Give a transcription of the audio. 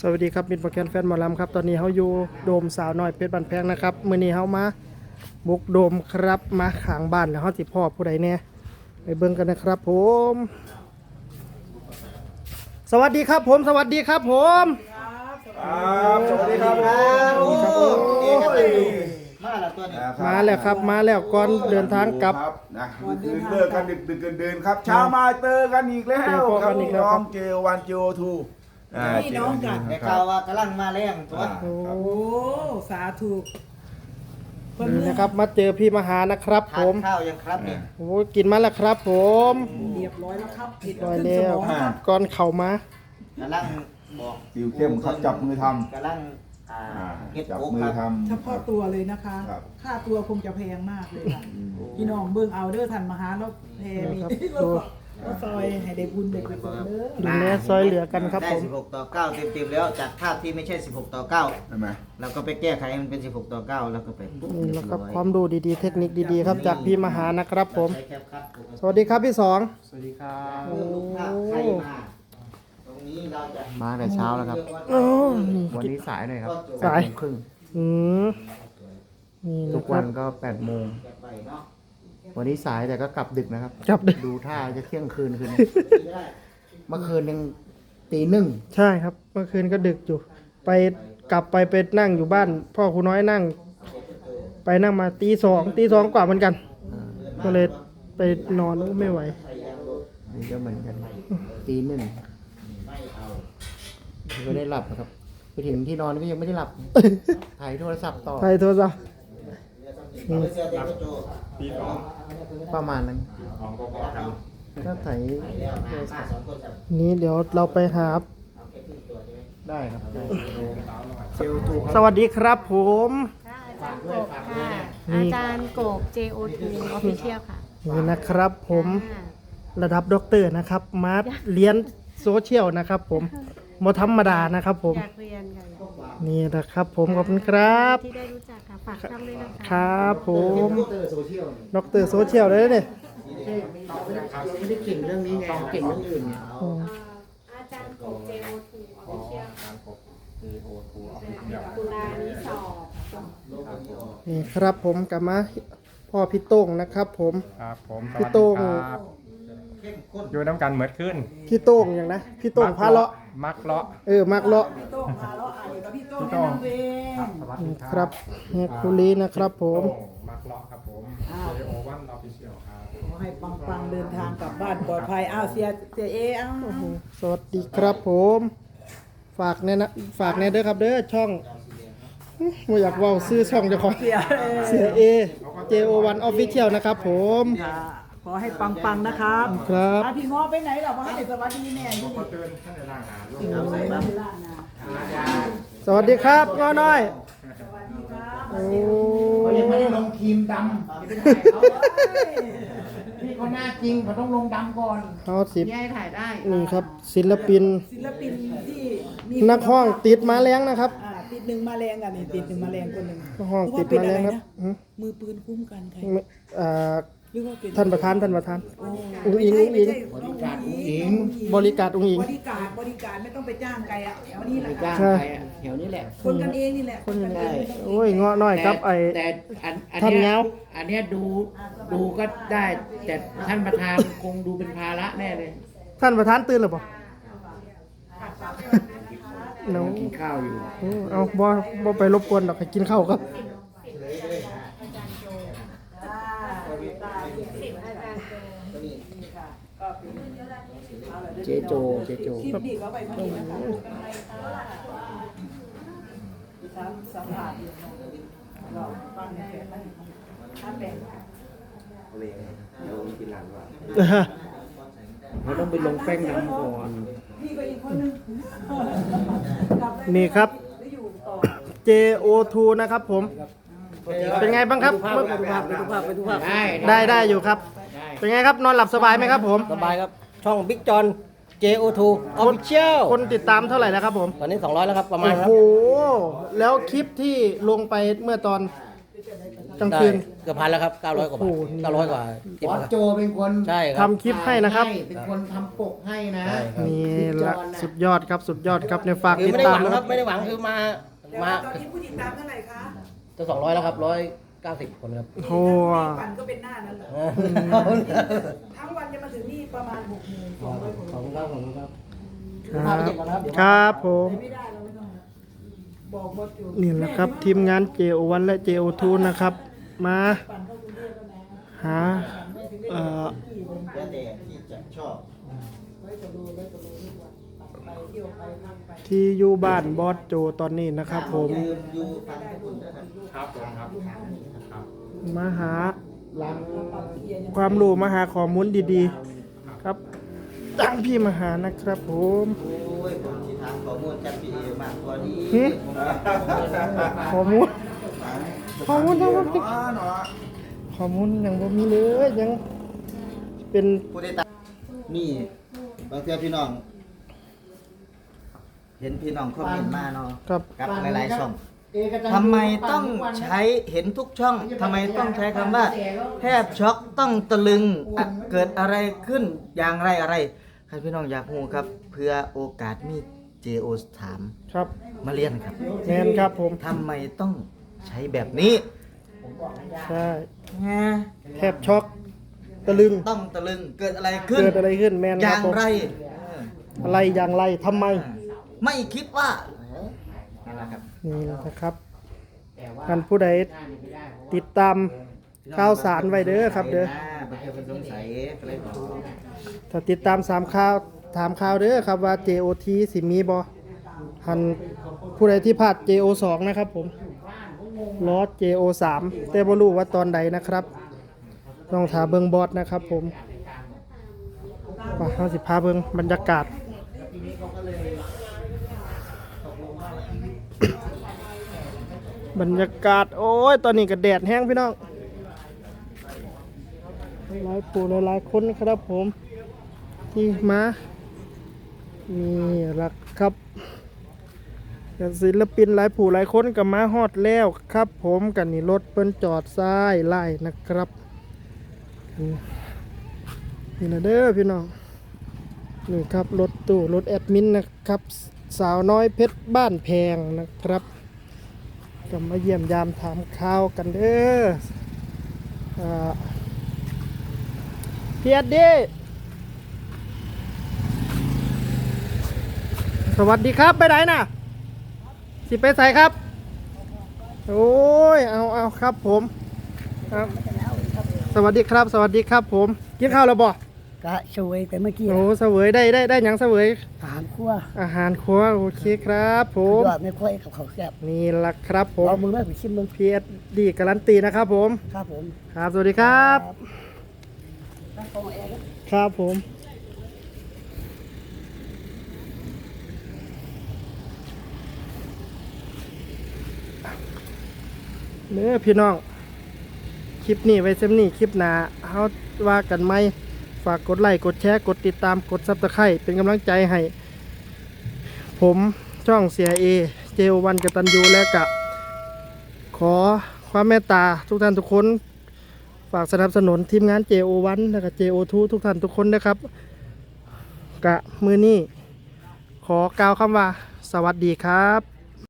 สวัสดีครับมิตรโปรแกรมแฟนหมอลำครับ ตอนนี้เขาอยู่โดมสาวน้อยเพชรบันแพงนะครับมื้อนี้เขามาบุกโดมครับมาขางบ้านแล้วเขาสิพ่อผู้ใดเนี่ยไปเบิ่งกันนะครับ ผม สวัสดีครับผม สวัสดีครับผมครับสวัสดีครับผมมาละตัวนี้มาแล้วครับมาแล้วก่อนเดินทางกลับครับนะคืนเลิกกันดึกดึกเดินครับเช้ามาเจอกันอีกแล้วเจอพบคกัรันบอีพี่กแล้วน้อครังบเจอวันเจอทู อ่าพี่น้องกันแต่คข่ารัวบว่ากำลังมาแรงตัว อ่าโอ้ครับโอ้สาธุเพิ่นนี่นะครับ มาเจอพี่มหานะครับทาผนมข้าวยังครับเนี่ยโอ้กินมาแล้วครับผมเรียบร้อยแล้วครับผิดร้อยขึ้นแล้สวมองครับก่อนเข้ามา กำลังบอกติวเข้มครับจับมือทกำลังอ่าอ่าเฮ็ดจับโป๊กมือครับทำเฉพาะตัวเลยนะคะ ครับ ค่าตัวคงจะแพงมากเลยค่ะพี่น้องเบิ่งเอาเด้อท่านมหาแล้วแพมีครับ แล้ว ซอยให้ได้บุญได้กุศลเด้อดูแลซอยเหลือกันครับได้ผม16 ต่อ 9 เต็มๆแล้วจากภาพที่ไม่ใช่ 16 ต่อ 9 ใช่ไหมเราก็ไปแก้ไขให้มันเป็น 16 ต่อ 9 แล้วก็ไปปุ๊บนี่แล้วก็เรียบร้อยความรู้ดีๆ เทคนิคดีๆ ครับจากพี่มหานะครับผม ใช้แคปครับปกติสวัสดีครับพี่สองเมื่อลูกค้าใครมาตรงนี้เราจะมาแต่เช้าแล้วครับ โอ้นี่วันนี้สายหน่อยครับสาย แปดโมงครึ่งอืมนี่ทุนะกควัรันบก็แปดโมงแกะไปเนาะ วันนี้สายแต่ก็กลับดึกนะครับจับดึก ดูท่าจะเที่ยงคืนคืนนี้ไม่ได้เมื่อคืนยังตีหนึ่งใช่ครับ เมื่อคืนก็ดึกอยู่ ไปกลับไปไปนั่งอยู่บ้าน พ่อครูน้อยนั่ง ไปนั่งมาตีสองตีสองกว่าเหมือนกัน ก็เลยไปนอนไม่ไหว นี่ก็เหมือนกันตีหนึ่งก็ได้หลับครับ ไปถึงที่นอนก็ยังไม่ได้หลับ ถ่ายโทรศัพท์ต่อ ไทยโทรศัพท์เอาไปเสื้อเด็กก็โจประมาณนั้นก็ถ่ายแล้วมามาสองคนจับนี้เดี๋ยวเราไปหาเอาแค่ครึ่งตัวใช่ไหมได้ครับได้เซลทูสวัสดีครับผมค่ะอาจารย์กบค่ะอาจารย์กบ JO2 Official ค่ะ นี่นะครับผมค่ะระดับด็อกเตอร์นะครับ มาเรียนโซเชียลนะครับผมมธรรมดานะครับผมอยากเรียนกันนี่นะครับผมขอบคุณครับที่ได้รู้จักค่ะ ฝากช่องด้วยนะคะครับผมเตอร์โซเชียลด็อกเตอร์โซเชียลเลยเนี่ยไม่ได้เก่งเรื่องนี้ไงเก่งเรื่องอื่นไงอืมอาจารย์กบ JO2 Official ตุลานี้สอบนี่ครับผมกลับมาพ่อพี่โต้งนะครับผม ครับผมสพี่วัสโต้ดีงครับเข้มข้น อยู่น้ำกันเหมือนขึ้นพี่โต้งอย่างนะพี่โต้งพาเลาะมักเลาะเออมักเลาะพี่โต้งพาเราอ่านกับพี่โต้งพี่แนะโต้งนำตัวเองสวัสอืดีมคครัรับบเฮียคุลีนะครับ ผม โต้งมักเลาะครับผมเจโอวันออฟฟิเชียลครับขอให้ปังๆเดินทางกลับบ้านปลอดภัยอ้าวเสียเสียเออ้าวสวัสดีครับผม ฝากแน่นะฝากแน่เด้อครับเด้อช่องไม่อยากเว่าซื้อช่องเจ้าของเสียเอเสียเอ JO1 Official นะครับผมค่ะ ขอให้ปังๆนะครับครับ อะพี่งอไปไหนล่ะว่าให้สวัสดีแน่อยู่ก็เดินท่านในร่างงานเอาใส่บ้างสวัสดีครับง้อน้อยโอ้เขายังไม่ได้ลงครีมดำนี่เขาหน้าจริงเขาต้องลงดำก่อนเขาสิบแย่ถ่ายได้นี่ครับ ศิลปิน ศิลปินที่มีนักห้องติดมาแรงนะครับ อ่าติดหนึ่งมาแรงกันนี่ติดหนึ่งมาแรงคนหนึ่งนักห้องหรืติดว่มาแรงครับเป็นอะไนะหืม มือปืนคุ้มกันใครอ่า หรือว่าเป็นท่านประธานท่านประธานโอ้อุ้งอิงไม่ใช่อุ้งอิงไม่ใช่บริการอุ้งอิง บริการอุ้งอิง บริการบริการไม่ต้องไปจ้างใครอะแถวนี้แหละจ้างใช่ใครอะแถวนี้แหละ คนกันเองนี่แหละคนอย่างกันี้เองโอ้ยง้อน้อยครับไอแต่อันอันท่านเนี้ยเงา อันเนี้ยดูดูก็ได้ แต่ท่านประธานคงดูเป็นภาระแน่เลยท่านประธานตื่นหรือเปล่าเนากินข้าวอยู่เอาบ่บ่ไปรบกวนดอกให้กินข้าวครับ เจโจเจโจ คลิปนี้ก็ไปพอดีนะคะสัมสัมผัสเราฟังในเพจนั่นถ้าแบ่งเขาต้องไปลงแป้งดำก่อน พี่ก็อีกคนนึงกลับได้นี่ครับได้อยู่ต่อ JO2 นะครับผม เป็นไงบ้างครับได้ได้ได้อยู่ครับ เป็นไงครับนอนหลับสบายไหมครับ ผมสบายครับ ช่องบิ๊กจอน JO2 Official คนติดตามเท่าไหร่แล้วครับ ผมตอนนี้ 200 แล้วครับประมาณโอ้ครัโหบแล้วคลิปที่ลงไปเมื่อตอนกลางได้คืน เกือบพันแล้วครับ 900 กว่าบาโอ้ทโหนี่ 900 กว่าคลิปบอสนะครับโจเป็นคนใช่ครับ ทำคลิปให้นะครับเป็นคนทำปกให้นะใช่ครับ นี่ละสุดยอดครับสุดยอดครับเนี่ยฝากคือติดไม่ได้ตาหมวังนะคครัรับ บไม่ได้หวังคือมาแต่มาว่าตอนนี้ผู้ติดตามเท่าไหร่คะ จะ200แล้วครับ190คนครับ โอ้วันก็เป็นหน้านั้นเหรอทั้งวันจะมาถึงนี่ประมาณหกโมงสองร้อยกว่าขอบคุณครับขอบคุณครับครับครับผม ไม่ได้เราไม่ต้องบอกบอสอยู่นี่แหละครับทีมงาน JO1 และ JO2 นะครับ มาหาเอ่อ แล้วแต่ที่จะชอบ ที่อยู่บ้านบอสโจตอนนี้นะครับผมยืมอยู่ฟังให้คุณนะครับครับผมครับครับมาหาความรู้มาหาข้อมูลดีๆ ครับตั้งพี่มาหานะครับผม โอ้ยผมที่ถามข้อมูลจากพี่เอมากกว่านี้หึข้อมูล ข้อมูลทั้งหมด เนาะเนาะข้อมูลยังบ่มีเลยยังเป็นผู้ได้ตัดมีบางเทื่อพี่น้อง เห็นพี่น้องคอมเมนต์มาเนาะกับ กับหลายๆช่องเอกจันทร์ทำไมต้องใช้เห็นทุกช่องทำไมต้องใช้คำว่า แทบช็อกต้องตะลึงอะเกิดอะไรขึ้นอย่างไรอะไรใครพี่น้องอยากรู้ครับ เพื่อโอกาสมี JO ถามครับมาเรียนครับแมนครับผม ทำไมต้องใช้แบบนี้ใช่ ฮะแทบช็อกตะลึง ต้องตะลึงเกิดอะไรขึ้นเกิดอะไรขึ้นแมนอครัย่าบงผม ไรอะไรอย่างไรทำไม ไม่คิดว่านั่นแหละครับนี่นะครับท่านผู้ใดติดตามข่าวสารไว้เด้อครับเด้อบางทีเป็นสงสัยก็เลยบอกถ้าติดตามสามข่าวถามข่าวเด้อครับว่า JOT สิมีบ่หันผู้ใดที่พลาด JO2 นะครับผมรอ JO3 แต่บ่รู้ว่าตอนใดนะครับต้องถาเบิงบอสนะครับผมว่าเฮาสิพาเบิงบรรยากาศ บรรยากาศ โอ้ย ตอนนี้ก็แดดแห้งพี่น้องหลายผู้หลายๆคนครับผม ที่มา นี่ละครับศิลปินหลายผู้หลายคนก็มาฮอดแล้วครับ ผมกันนี่รถเปิ้นจอดซ้ายไล่นะครับ นี่นะเด้อพี่น้อง นี่ครับรถตู้รถแอดมินนะครับ สาวน้อยเพชรบ้านแพงนะครับ ก็มาเยี่ยมยามถามข่าวกันเด้ออ่าเพียดดีสวัสดีครับไปไหนน่ะ สิไปใส่ครับ โอ้ย เอาเอาครับผมครับ สวัสดีครับ สวัสดีครับผม กินข้าวแล้วบ่ ก็ช่วยแต่เมื่อกี้โอ้เสวยได้ได้ได้หยังเสวย อาหารคั่วอาหารครัวโอเคครับผมยอดไม่ค่อยกับเขาแคบนี่ละครับผมเอามือแม่ไปชิมมึงพีเอสดีการันตีนะครับผม ครับผมครับ สวัสดีครับครับผม เนื้อพี่น้อง คลิปนี้ไว้เซมนี่คลิปหนาเฮาว่ากันไหม ฝากกดไลค์กดแชร์กดติดตามกดซับสไครต์เป็นกำลังใจให้ ผมช่องเสียเอเจวันกตันยูและกะ ขอความเมตตาทุกท่านทุกคน ฝากสนับสนุนทีมงาน JO1 และก็ JO2 ทุกท่านทุกคนนะครับ กะมือนี้ขอกล่าวคำว่า สวัสดีครับ